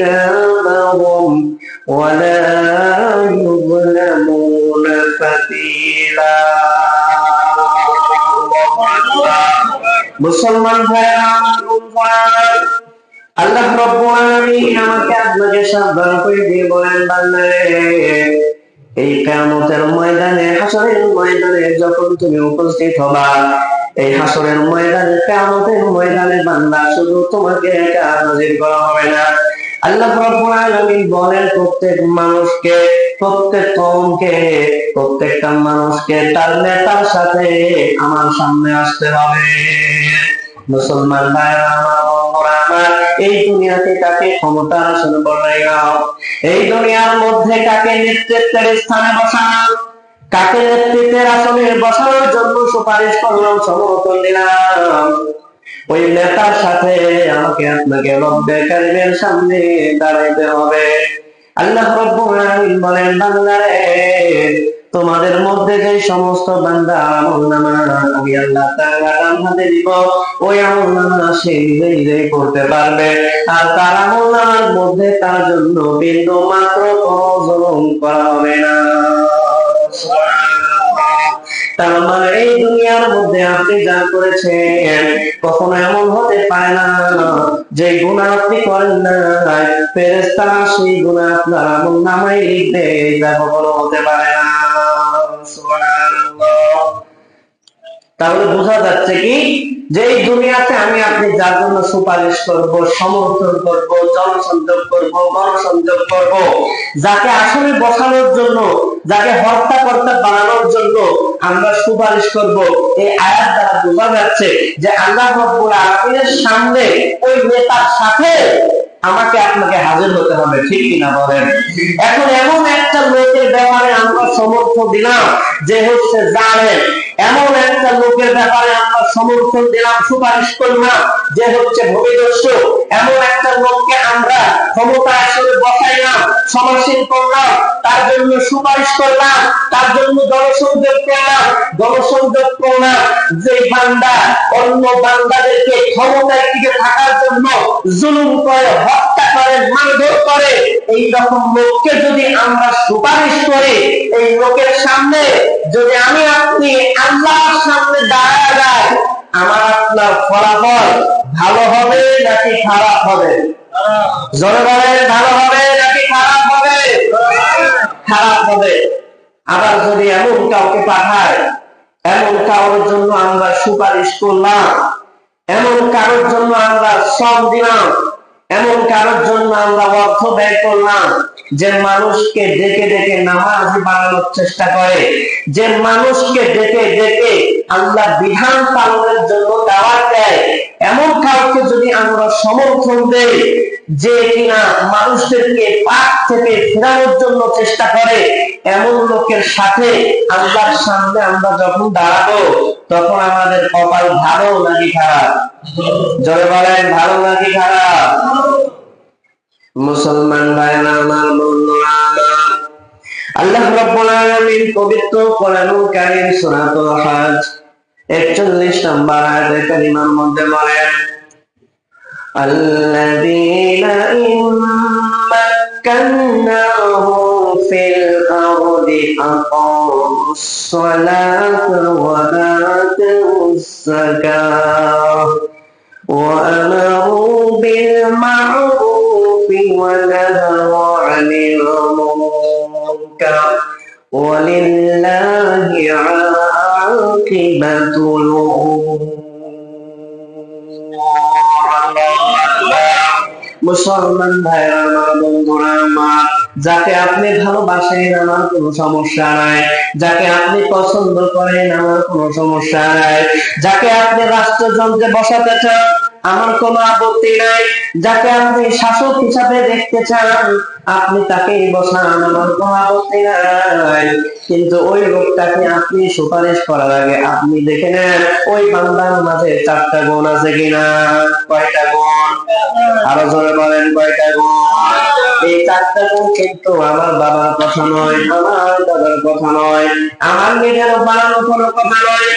كتابهم ولا يظلمون فتيلا মুসলমান ভাইরা আমার বন্ধুরা, আল্লাহ রব্বুল আলামিন আমাকে আপনাকে সাবধান করে দিয়ে বলেন বান্দারে এই কিয়ামতের ময়দানে হাসরের ময়দানে যখন তুমি উপস্থিত হবা এই হাসরের ময়দানে কিয়ামতের ময়দানে বান্দা শুধু তোমাকে একা হাজির করা হবে না আল্লাহ রাব্বুল আলামিন বলেন, প্রত্যেক মানুষকে, প্রত্যেক কওমকে, প্রত্যেকটা মানুষকে তার নেতার সাথে আমার সামনে আসতে হবে। মুসলমান ভাইরা আমার আমার এই দুনিয়াতে কাকে ক্ষমতার আসনে বসাই নাও? এই দুনিয়ার মধ্যে কাকে নেতৃত্বের স্থানে বসাও? কাকে নেতৃত্বের আসনে বসানোর জন্য সুপারিশ করলাম, সমর্থন দিলাম। ওই নেতার সাথে আমাকে আপনাকে রব্বে সামনে দাঁড়াইতে হবে। আল্লাহ রব্বুল বলেন বান্দারে তোমাদের মধ্যে যে সমস্ত বান্দা আমল নামা আমি আল্লাহ তাআলা দিব। ওই আমল নামা সে নিজে নিজে করতে পারবে। আর তার আমল নামার মধ্যে তার জন্য বিন্দু মাত্র কোনো জুলুম করা হবে না। তার মানে এই দুনিয়ার মধ্যে আপনি যা করেছেন, কখনো এমন হতে পারে না যে গুণা আপনি করেন না ফেরেস্তারা সেই গুণা আপনার আমল নামাই লিখবে যা কখনো হতে পারে না। তাহলে বোঝা যাচ্ছে কি? যে এই দুনিয়াতে আমি আপনি যার জন্য সুপারিশ করব, সমর্থন করব, জনসংযোগ করব, গণসংযোগ করব, যাকে আসলে বসানোর জন্য, যাকে হত্যা করতে বানানোর জন্য আমরা সুপারিশ করব, এই আয়াত দ্বারা বোঝা যাচ্ছে যে আল্লাহ রব্বুল আলামিনের সামনে ওই নেতার সাথে আমাকে আপনাকে হাজির হতে হবে, ঠিক কিনা বলেন? এখন এমন একটা লোকের ব্যাপারে আমরা সমর্থন দিলাম যে হচ্ছে জানেন এমন একটা লোকের ব্যাপারে আমরা সমর্থন দিলাম, সুপারিশ করলাম যে হচ্ছে ভবিষ্যৎ এমন একটা লোককে আমরা ক্ষমতা আসলে বসাইলাম। সমাসীন করলাম, তার জন্য সুপারিশ করলাম, তার জন্য জনসংযোগ করলাম জনসংযোগ করলাম। যে বান্দা অন্য বান্দাদেরকে ক্ষমতায় টিকে থাকার জন্য জুলুম করে, হত্যা করে, মারধর করে, এই রকম লোককে যদি আমরা সুপারিশ করি, এই লোকের সামনে যদি আমি আপনি আল্লাহর সামনে দাঁড়ায় যায় আমার আপনার ফলাফল ভালো হবে নাকি খারাপ হবে? জনগণের ভালো হবে নাকি খারাপ খারাপ হবে। আবার যদি এমন কাউকে পাঠায়, এমন কারোর জন্য আমরা সুপারিশ করলাম, এমন কারোর জন্য আমরা সব দিলাম এমন কারোর জন্য আমরা অর্থ ব্যয় করলাম যে মানুষকে ডেকে ডেকে নামাজ বানানোর চেষ্টা করে, যে মানুষকে ডেকে ডেকে আল্লাহ বিধান পালনের জন্য দাওয়াত দেয়। এমন কাউকে যদি আমরা সমর্থন দেই যে কিনা মানুষদেরকে পাপ থেকে ফেরানোর জন্য চেষ্টা করে, এমন লোকের সাথে আল্লাহর সামনে আমরা যখন দাঁড়াবো, তখন আমাদের কপাল ভালো নাকি খারাপ? জোরে বলেন, ভালো নাকি খারাপ? মুসলমান ভাইরা আমার বন্ধুরা। আল্লাহ রাব্বুল আলামিন পবিত্র কোরআনুল কারীম সূরাতুল হজ 41 নম্বর আয়াতে কারিমার মধ্যে বলেন, আল্লাযীনা ইমাক্কান্নাহুম ফিল আরদি আকামুস সালাত ওয়া আতুস যাকাত ওয়া আমারু ونهوا عن المنكر ولله عاقبة الأمور মুসলমান ভাইরা আমার বন্ধুরা আমার যাকে আপনি ভালোবাসেন আমার কোনো সমস্যা নাই যাকে আপনি পছন্দ করেন আমার কোনো সমস্যা নাই যাকে আপনি রাষ্ট্রযন্ত্রে বসাতে চান আমার কোনো আপত্তি নাই। যাকে আপনি শাসক হিসাবে দেখতে চান, আপনি তাকেই বসান, আমার আপত্তি নাই। কিন্তু ওই লোকটাকে আপনি সুপারিশ করার আগে আপনি দেখে নেন, ওই বান্দার মাঝে চারটা গুণ আছে কিনা? কয়টা গুণ আরও জোরে বলেন, কয়টা গুণ এই চারটা গুণ কিন্তু আমার বাবার কথা নয়, আমার দাদার কথা নয়, আমার নিজের বানানো কোনো কথা নয়।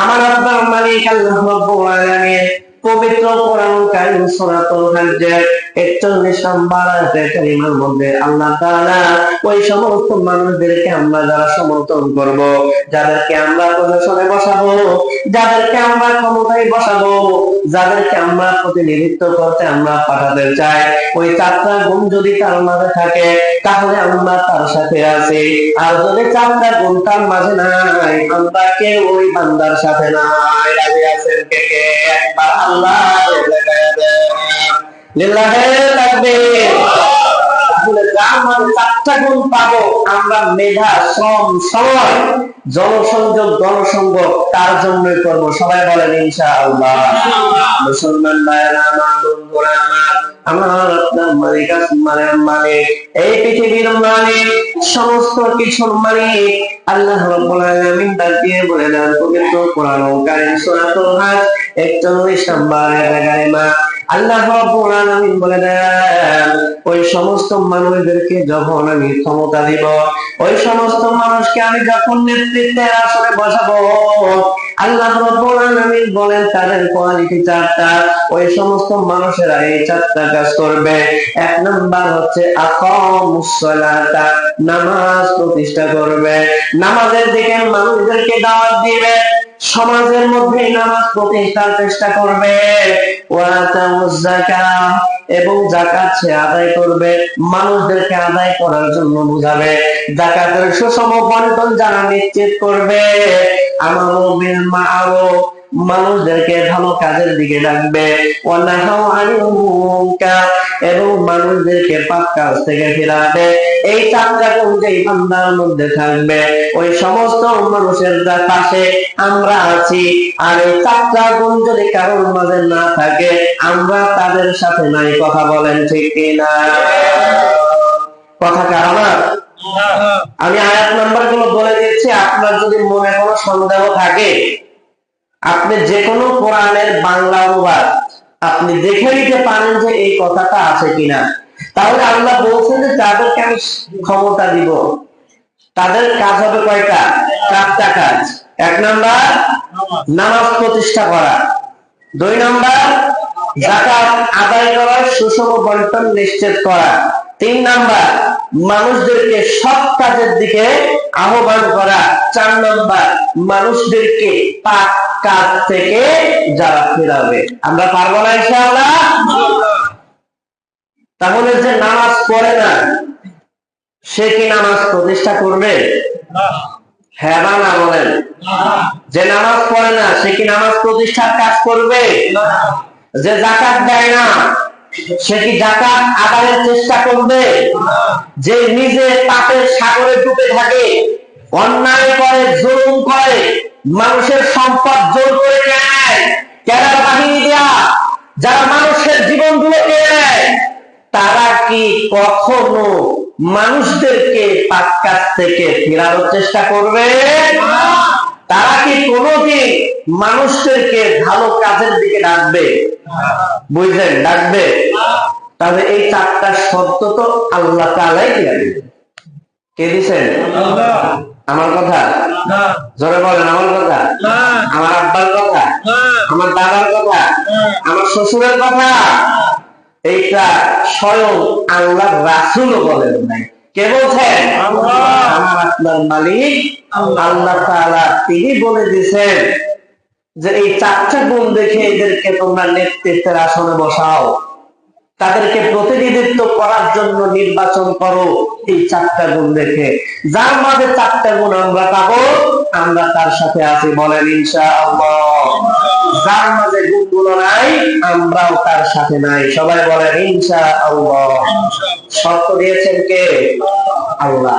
আমার আব্বার মালিক আল্লাহ রাব্বুল আলামিন পবিত্র কোরআন কারীম সূরাতুল হজ্জের 41 নম্বর আয়াতে কারিমার মধ্যে আল্লাহ তাআলা ওই সমস্ত মানুষদেরকে আমরা যারা সমর্থন করব, যাদেরকে আমরা প্রশাসনে বসাবো, যাদেরকে আমরা ক্ষমতায় বসাবো, যাদেরকে আমরা প্রতিনিধিত্ব করতে আমরা পাঠাতে চাই, ওই চারটা গুণ যদি তার মাঝে থাকে, তাহলে আমরা তার সাথে আছি। আর যদি চারটা গুণ তার মাঝে নাই, আমরা কেউ ওই বান্দার সাথে নাই। রাজি আছেন কে কে? একবার আল্লাহ লিল্লাহে তাকবীর। তাহলে যার মানে চারটা গুণ পাবো আমরা মেধা শ্রম সময় জনসংযোগ গণসংযোগ তার জন্যই করব। সবাই বলেন ইনশাআল্লাহ। মুসলমান ভাইয়েরা আমার বন্ধুরা আমার আমার আপনার মালিক আসমানের মালিক এই পৃথিবীর মালিক সমস্ত কিছুর মালিক আল্লাহ রাব্বুল আলামিন ডাক দিয়ে বলে দেন পবিত্র কোরআন কারীম সূরাতুল হজ 41 নম্বর আল্লাহ ওই সমস্ত মানুষদেরকে যখন আমি ক্ষমতা দিব, ওই সমস্ত মানুষকে আমি যখন বসাবো, আল্লাহ বলেন, তাদের কোয়ালিটি চারটা। ওই সমস্ত মানুষেরা এই চারটা কাজ করবে। এক নাম্বার হচ্ছে নামাজ প্রতিষ্ঠা করবে। নামাজের দিকে মানুষদেরকে দাওয়াত দিবে। সমাজের মধ্যে নামাজ প্রতিষ্ঠার চেষ্টা করবে। এবং জাকাত সে আদায় করবে। মানুষদেরকে আদায় করার জন্য বুঝাবে। জাকাতের সুষম বন্টন যারা নিশ্চিত করবে। আমার মা মা'রুফ মানুষদেরকে ভালো কাজের দিকে ডাকবে। এবং মানুষদেরকে পাপ কাজ থেকে ফিরাবে। এই গুণ যে বান্দার মধ্যে থাকবে ওই সমস্ত মানুষের পাশে আমরা আছি। আর এই চারটা গুণ যদি কারোর মাঝে না থাকে আমরা তাদের সাথে নাই কথা বলেন ঠিক কিনা? কথা কারণ আমি আয়াত নাম্বারগুলো বলে দিচ্ছি আপনার যদি মনে কোনো সন্দেহ থাকে আপনি যে কোনো কোরআনের বাংলা অনুবাদ আপনি দেখে নিতে পারেন যে এই কথাটা আছে কিনা। তাহলে আল্লাহ বলছেন যে যাদেরকে আমি ক্ষমতা দিব। তাদের কাজ হবে কয়টা? চারটা কাজ। এক নাম্বার, নামাজ প্রতিষ্ঠা করা। দুই নাম্বার জাকাত আদায় করার সুষম বন্টন নিশ্চিত করা। তিন নাম্বার, মানুষদেরকে সৎ কাজের দিকে আহ্বান করা চার নাম্বার, মানুষদেরকে পাক কাজ থেকে যারা ফেরাবে। আমরা পারব না ইনশাআল্লাহ? তাহলে যে নামাজ পড়ে না, সে কি নামাজ প্রতিষ্ঠা করবে? হ্যাঁ বা না বলেন? যে নামাজ পড়ে না, সে কি নামাজ প্রতিষ্ঠার কাজ করবে? যে জাকাত দেয় না সে কি জাকাত আদায়ের চেষ্টা করবে? যে নিজে পাপের সাগরে ডুবে থাকে, অন্যায় করে, জুলুম করে, মানুষের সম্পদ জোর করে কেরার বাহিনী দেয়া, যারা মানুষের জীবনগুলো নেয়? তারা কি কখনো মানুষদেরকে পাপ কাজ থেকে ফেরানোর চেষ্টা করবে? তারা কি কোনোদিন মানুষদেরকে ভালো কাজের দিকে ডাকবে? বুঝলেন? ডাকবে? তাহলে এই চারটা শব্দ তো আল্লাহ তালাই দিয়ে কে দিছেন? আমার কথা? জোরে বলেন, আমার কথা? আমার আব্বার কথা? আমার দাদার কথা? আমার শ্বশুরের কথা? এইটা স্বয়ং আল্লাহ রাসুলও বলেন নাই। কে বলছেন? আমার আপনার মালিক, আল্লাহ তিনি বলে দিয়েছেন যে এই চারটা গুণ দেখে এদেরকে তোমরা নেতৃত্বের আসনে বসাও। তাদেরকে প্রতিনিধিত্ব করার জন্য নির্বাচন করো এই চারটা গুণ দেখে যার মাঝে চারটা গুণ আমরা পাবো, আমরা তার সাথে আছি বলেন ইনশা যার মাঝে গুণগুলো নাই, আমরাও তার সাথে নাই। সবাই বলেন ইনশা আল্লাহ শর্ত দিয়েছেন কে? আল্লাহ।